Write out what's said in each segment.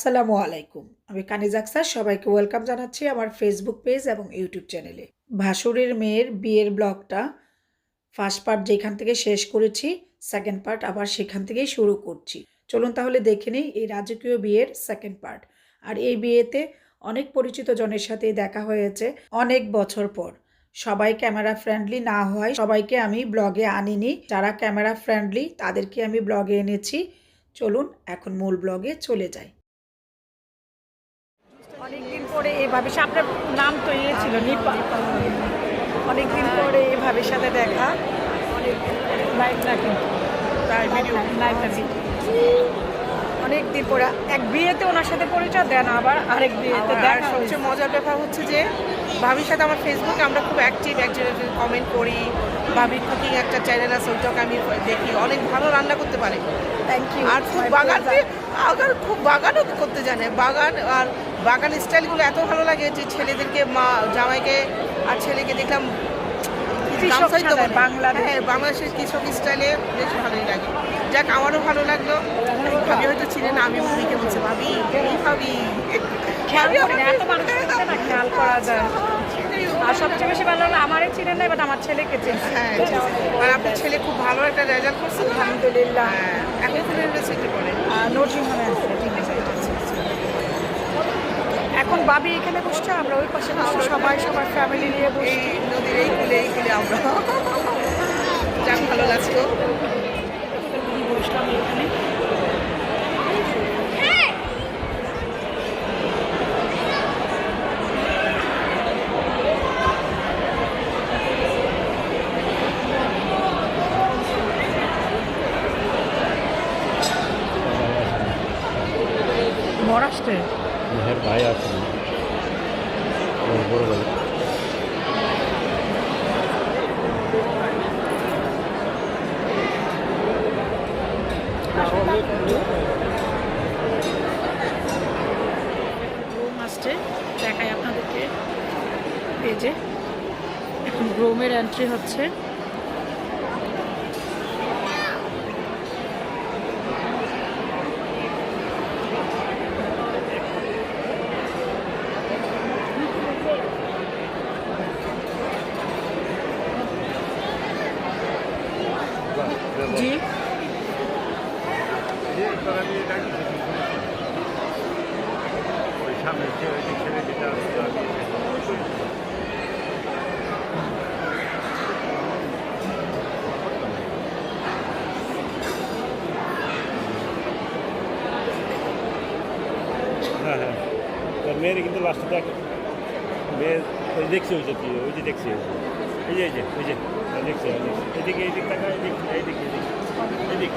আসসালামু আলাইকুম। আমি কানিজ আক্সার, সবাইকে ওয়েলকাম জানাচ্ছি আমার ফেসবুক পেজ এবং ইউটিউব চ্যানেলে। ভাসুরের মেয়ের বিয়ের ব্লগটা ফার্স্ট পার্ট যেখান থেকে শেষ করেছি, সেকেন্ড পার্ট আবার সেখান থেকেই শুরু করছি। চলুন তাহলে দেখে নিই এই রাজকীয় বিয়ের সেকেন্ড পার্ট। আর এই বিয়েতে অনেক পরিচিত জনের সাথে দেখা হয়েছে অনেক বছর পর। সবাই ক্যামেরা ফ্রেন্ডলি না হয় সবাইকে আমি ব্লগে আনিনি। যারা ক্যামেরা ফ্রেন্ডলি তাদেরকে আমি ব্লগে এনেছি। চলুন এখন মূল ব্লগে চলে যাই। অনেকদিন পরে এভাবে সে আপনার নাম তো ইয়ে ছিল নিপা। অনেকদিন পরে এভাবে সাথে দেখা। অনেক লাইভ না কিন্তু। তাই ভিডিও অনেকদিন পরে এক বিয়েতে ওনার সাথে পরিচয় দেন আবার আরেক বিয়েতে দেখা সবচেয়ে মজার ব্যাপার হচ্ছে যে ভাবির সাথে আমার ফেসবুকে আমরা খুব অ্যাক্টিভ একজনের কমেন্ট করি। ভাবির কুকিং একটা চ্যানেল আছে ওইটাকে আমি দেখি। অনেক ভালো রান্না করতে পারে। থ্যাংক ইউ আর খুব বাগান আগার খুব বাগানও করতে জানে। বাগান আর বাগান স্টাইলগুলো এত ভালো লাগে যে ছেলেদেরকে মা জামাইকে আর ছেলেকে দেখলাম। হ্যাঁ বাংলাদেশের কৃষক স্টাইলে বেশ ভালোই লাগে। যাক আমারও ভালো লাগল। ভাবি হয়তো ছিলেন আমি ভাবিকে বলছে ভাবি এই ভাবি খেয়াল করা যায় আর সবচেয়ে বেশি ভালো হলো আমারে চিনেন না বাট আমার ছেলেকে হ্যাঁ আর আপনার ছেলে খুব ভালো একটা রেজাল্ট করছে? আলহামদুলিল্লাহ। হ্যাঁ এখন ইউনিভার্সিটি পড়ে? নরসিংহামে আছে এখন বাবি এখানে বসছে আমরা ওই পাশে সবাই সবার ফ্যামিলি নিয়ে বসি এই নদীর এই কুলে এই কুলে আমরা। যাক ভালো লাগছে। বসলাম এখানে মহারাষ্ট্রে মেহের ভাই আছেন ওর বড় ভাই গ্রোম আসছে দেখাই আপনাদেরকে পেজে এখন গ্রোমের এন্ট্রি হচ্ছে জি হ্যাঁ হ্যাঁ তোর মেয়ের কিন্তু লাস্টে দেখ মেয়ের ওই দেখছি ওই যে ওই যে দেখছি, এই যে এই যে, ওই যে, দেখছি দেখছি। এদিকে, এদিক টাকা এদিক এইদিকে এদিক এদিক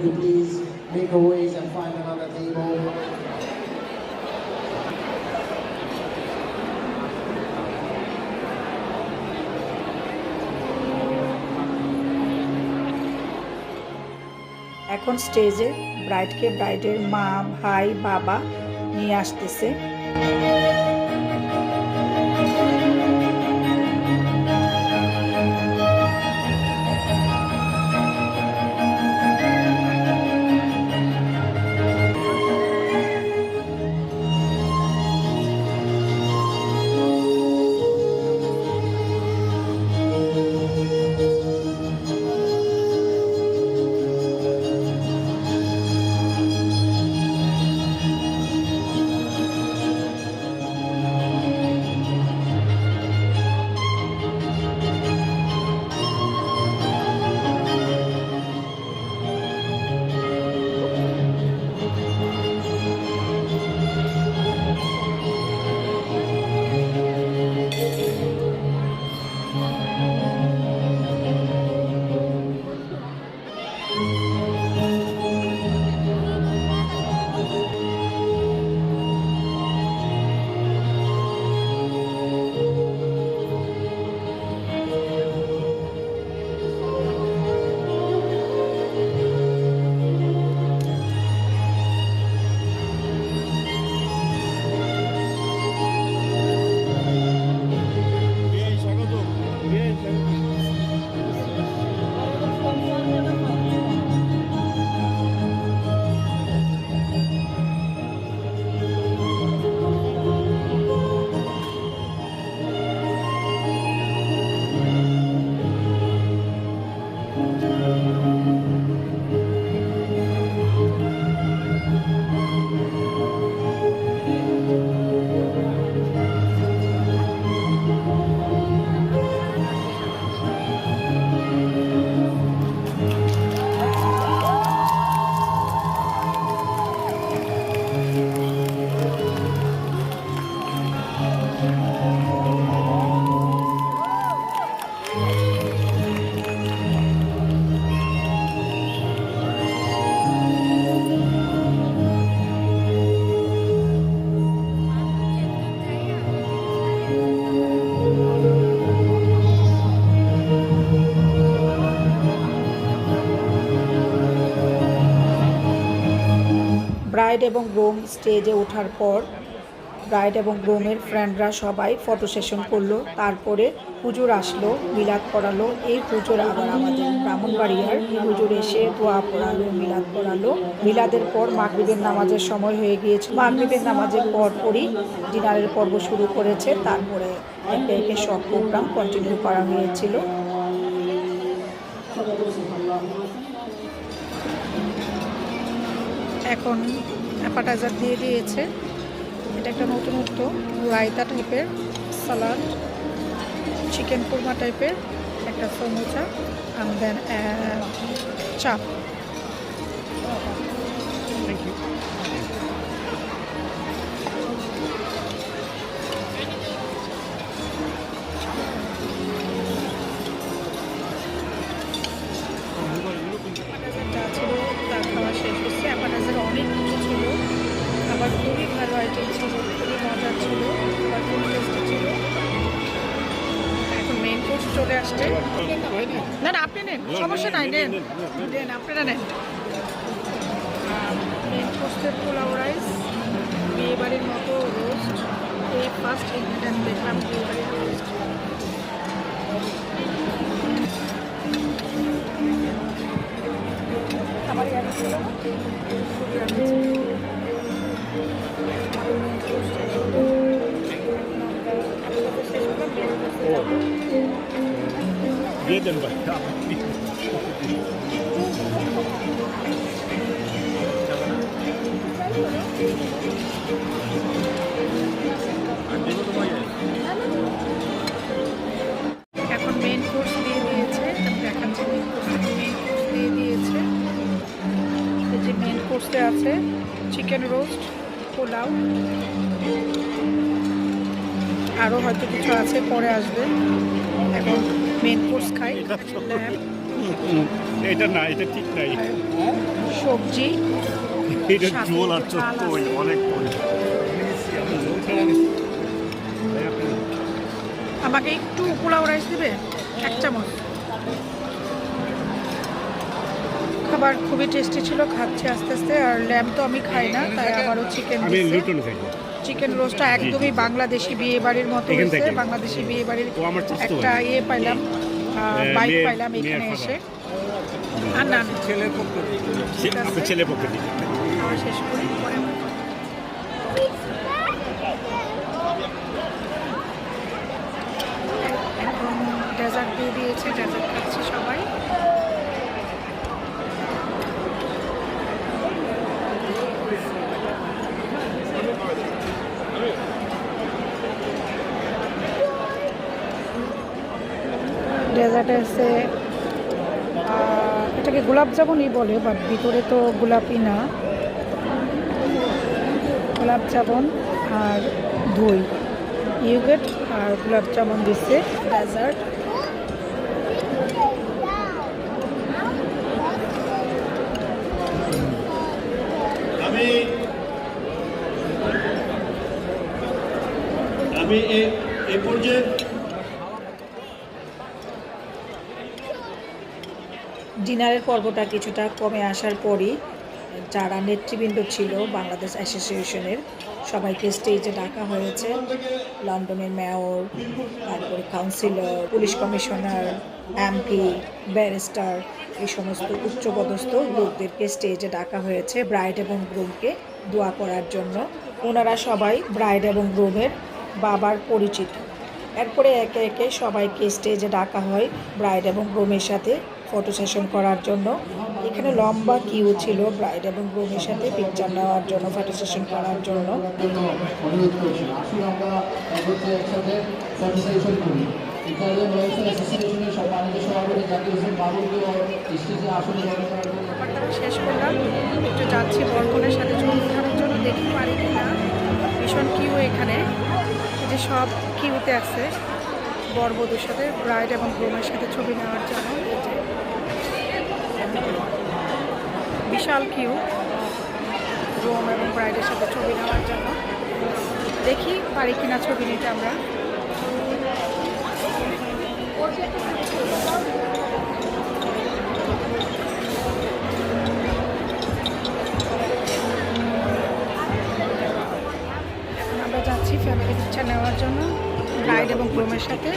could you please make a ways and find another table? এখন স্টেজে ব্রাইডকে ব্রাইডের মা ভাই বাবা নিয়ে আসতেছে ব্রাইড এবং গ্রোম স্টেজে ওঠার পর ব্রাইড এবং গ্রোমের ফ্রেন্ডরা সবাই ফটো সেশন করল, তারপরে হুজুর আসলো, মিলাদ পড়ালো, এই হুজুর আবার আমাদের ব্রাহ্মণবাড়িয়ার হুজুর এসে দোয়া পড়ালো, মিলাদ পড়ালো। মিলাদের পর মাগরিবের নামাজের সময় হয়ে গিয়েছে মাগরিবের নামাজের পর পরই ডিনারের পর্ব শুরু করেছে। তারপরে একে একে সব প্রোগ্রাম কন্টিনিউ করা হয়েছিল। এখন অ্যাপাটাইজার দিয়ে দিয়েছে। এটা একটা নতুনত্ব রায়তা টাইপের সালাড চিকেন কোরমা টাইপের একটা সমোসা and দেন চাপ। যা না না আপনি নেন সমস্যা নাই নেন। নেন আপনারা নেন। কোর্সের পোলাও রাইস বিয়ে বাড়ির মতো রোস্ট এই ফার্স্ট ইনগ্রিডিয়েন্ট দেখলাম বিয়ে বাড়ির রোস্ট আমার ভাই। এখন মেন কোর্স দিয়ে দিয়েছে দেখাচ্ছি মেন মেন কোর্স দিয়ে দিয়েছে যে আছে চিকেন রোস্ট পোলাও আরও হয়তো কিছু আছে, পরে আসবে। এখন মেন কোর্স খাই। এটা না এটা ঠিক নাই। সবজি এটা আর অনেক আমাকে একটু পোলাও রাইস দেবে? এক চামচ। খাবার খুবই টেস্টি ছিল খাচ্ছি আস্তে আস্তে আর ল্যাম্প তো আমি খাই না তাই আবারও চিকেন চিকেন রোস্টটা একদমই বাংলাদেশি বিয়ে বাড়ির মতো হয়েছে বাংলাদেশি বিয়ে বাড়ির একটা ইয়ে পাইলাম। বাইক মেয়ে- পাইলাম এখানে এসে আর না ছেলের পক্ষ শেষ করি পরে ডেজার্ট দিয়ে দিয়েছে ডেজার্ট খাচ্ছি সবাই ডেজার্টে আছে এটাকে গোলাপ জামুনই বলে বাট ভিতরে তো গোলাপি না। গোলাপ জামুন আর দই। ইউগেট আর গোলাপ জামুন দিচ্ছে ডেজার্ট আমি আমি এ- এ পর্যায়ে ডিনারের পর্বটা কিছুটা কমে আসার পরই যারা নেতৃবৃন্দ ছিল বাংলাদেশ অ্যাসোসিয়েশনের, সবাইকে স্টেজে ডাকা হয়েছে। লন্ডনের মেয়র, তারপরে councillor, police commissioner, MP, barrister, এই সমস্ত উচ্চপদস্থ লোকদেরকে স্টেজে ডাকা হয়েছে ব্রাইড এবং গ্রুমকে দোয়া করার জন্য। ওনারা সবাই ব্রাইড এবং গ্রুমের বাবার পরিচিত। এরপরে একে একে সবাইকে স্টেজে ডাকা হয় ব্রাইড এবং গ্রুমের সাথে। ফটো সেশন করার জন্য। এখানে লম্বা কিউ ছিল ব্রাইড এবং গ্রুমের সাথে পিকচার নেওয়ার জন্য, ফটো সেশন করার জন্য। শেষ করলাম। একটু যাচ্ছি বরকনের সাথে ছবি ওঠানোর জন্য দেখি পারি না। ভীষণ কিউ এখানে। যে সব কিউতে আছে বরবধূর সাথে, ব্রাইড এবং গ্রুমের সাথে ছবি নেওয়ার জন্য। বিশাল কিউ গ্রুম এবং ব্রাইডের সাথে ছবি নেওয়ার জন্য। দেখি পারি কিনা ছবি নিতে আমরা। আমরা যাচ্ছি ফ্যামিলি পিকচার নেওয়ার জন্য ব্রাইড এবং গ্রুমের সাথে।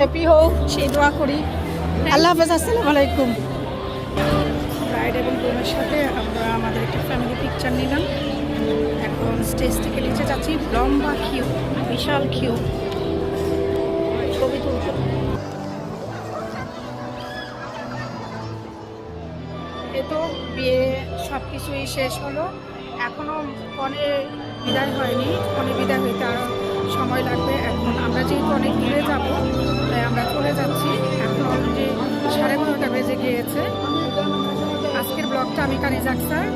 হ্যাপি হোক, সেই দোয়া করি। আল্লাহ হাফেজ, আসসালামু আলাইকুম। ব্রাইড এবং বোনের সাথে আমরা আমাদের একটা ফ্যামিলি পিকচার নিলাম। এখন স্টেজ থেকে নিচে যাচ্ছি। লম্বা কিউ বিশাল কিউ এ তো বিয়ে সব কিছুই শেষ হলো। এখনও কনে বিদায় হয়নি। কনে বিদায় হইতে আরও সময় লাগবে। এখন আমরা যেহেতু অনেক দূরে যাব, তাই আমরা চলে যাচ্ছি। এখন অলরেডি সাড়ে বারোটা বেজে গিয়েছে। আজকের ব্লগটা আমি কানি জাকসার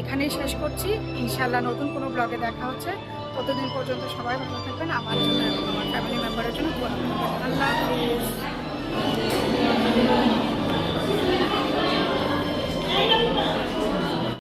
এখানেই শেষ করছি। ইনশাল্লাহ নতুন কোনো ব্লগে দেখা হচ্ছে। ততদিন পর্যন্ত সবাই ভালো থাকবেন। আমার জন্য আমার ফ্যামিলি মেম্বারের জন্য আল্লাহ হাফিজ।